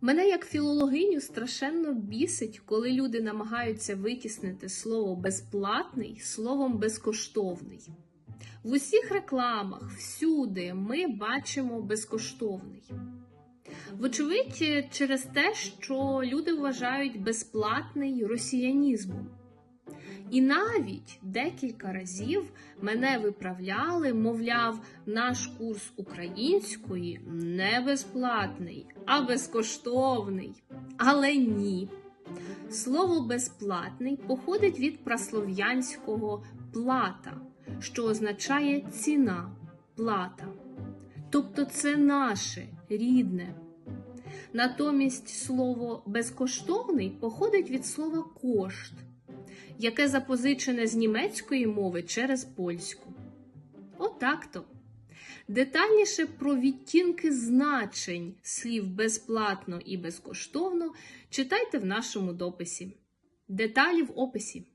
Мене як філологиню страшенно бісить, коли люди намагаються витіснити слово безплатний словом безкоштовний. В усіх рекламах всюди ми бачимо безкоштовний. Вочевидь, через те, що люди вважають безплатний росіянізмом. І навіть декілька разів мене виправляли, мовляв, наш курс української не безплатний, а безкоштовний. Але ні. Слово безплатний походить від праслов'янського плата, що означає ціна, плата. Тобто це наше рідне. Натомість слово безкоштовний походить від слова кошт, яке запозичене з німецької мови через польську. Отак-то. Детальніше про відтінки значень слів безплатно і безкоштовно читайте в нашому дописі. Деталі в описі.